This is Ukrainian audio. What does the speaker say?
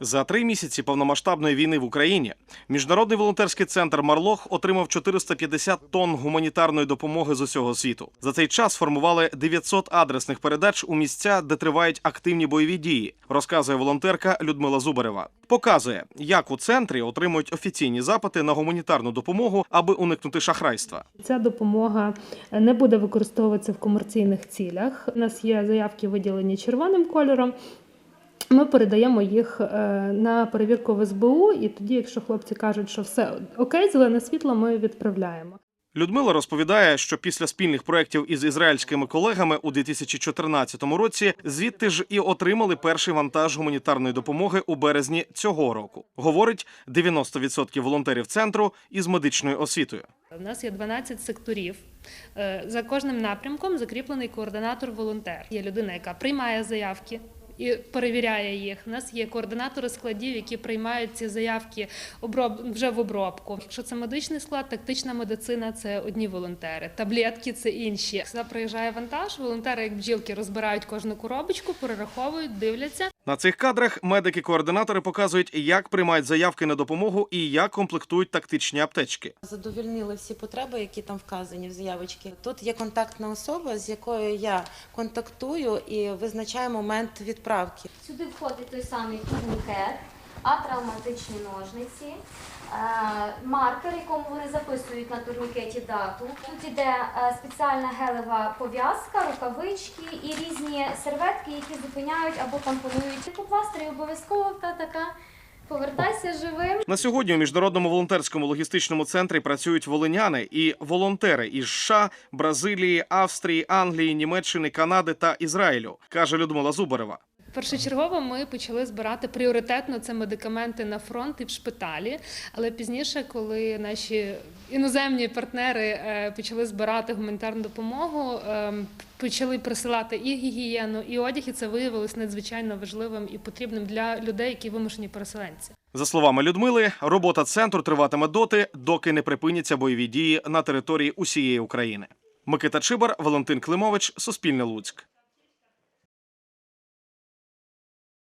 За три місяці повномасштабної війни в Україні міжнародний волонтерський центр Марлох отримав 450 тонн гуманітарної допомоги з усього світу. За цей час формували 900 адресних передач у місця, де тривають активні бойові дії, розказує волонтерка Людмила Зубарева. Показує, як у центрі отримують офіційні запити на гуманітарну допомогу, аби уникнути шахрайства. Ця допомога не буде використовуватися в комерційних цілях. У нас є заявки виділені червоним кольором. Ми передаємо їх е, на перевірку в СБУ, і тоді, якщо хлопці кажуть, що все окей, зелене світло, ми відправляємо. Людмила розповідає, що після спільних проєктів із ізраїльськими колегами у 2014 році звідти ж і отримали перший вантаж гуманітарної допомоги у березні цього року. Говорить 90% волонтерів центру із медичною освітою. У нас є 12 секторів. Е, За кожним напрямком закріплений координатор-волонтер. Є людина, яка приймає заявки. І перевіряє їх. У нас є координатори складів, які приймають ці заявки оброб... вже в обробку. Якщо це медичний склад, тактична медицина це одні волонтери, таблетки це інші. Сюди приїжджає вантаж. Волонтери, як бджілки, розбирають кожну коробочку, перераховують, дивляться. На цих кадрах медики-координатори показують, як приймають заявки на допомогу і як комплектують тактичні аптечки. Задовільнили всі потреби, які там вказані в заявочці. Тут є контактна особа, з якою я контактую і визначаю момент відправки. Сюди входить той самий турнікет, атравматичні ножниці, е, маркер, якому вони записують на турнікеті дату. Тут іде е, спеціальна гелева пов'язка, рукавички і різні серветки, які зупиняють або тампонують. По пластирі обов'язково та така. Повертайся живим. На сьогодні у міжнародному волонтерському логістичному центрі працюють волиняни і волонтери із США, Бразилії, Австрії, Англії, Німеччини, Канади та Ізраїлю, каже Людмила Зубарева. Першочергово ми почали збирати пріоритетно це медикаменти на фронт і в шпиталі. Але пізніше, коли наші іноземні партнери е, почали збирати гуманітарну допомогу, е, почали присилати і гігієну, і одяг, і це виявилось надзвичайно важливим і потрібним для людей, які вимушені переселенці. За словами Людмили, робота центру триватиме доти, доки не припиняться бойові дії на території усієї України. Микита Чибар, Валентин Климович, Суспільне Луцьк.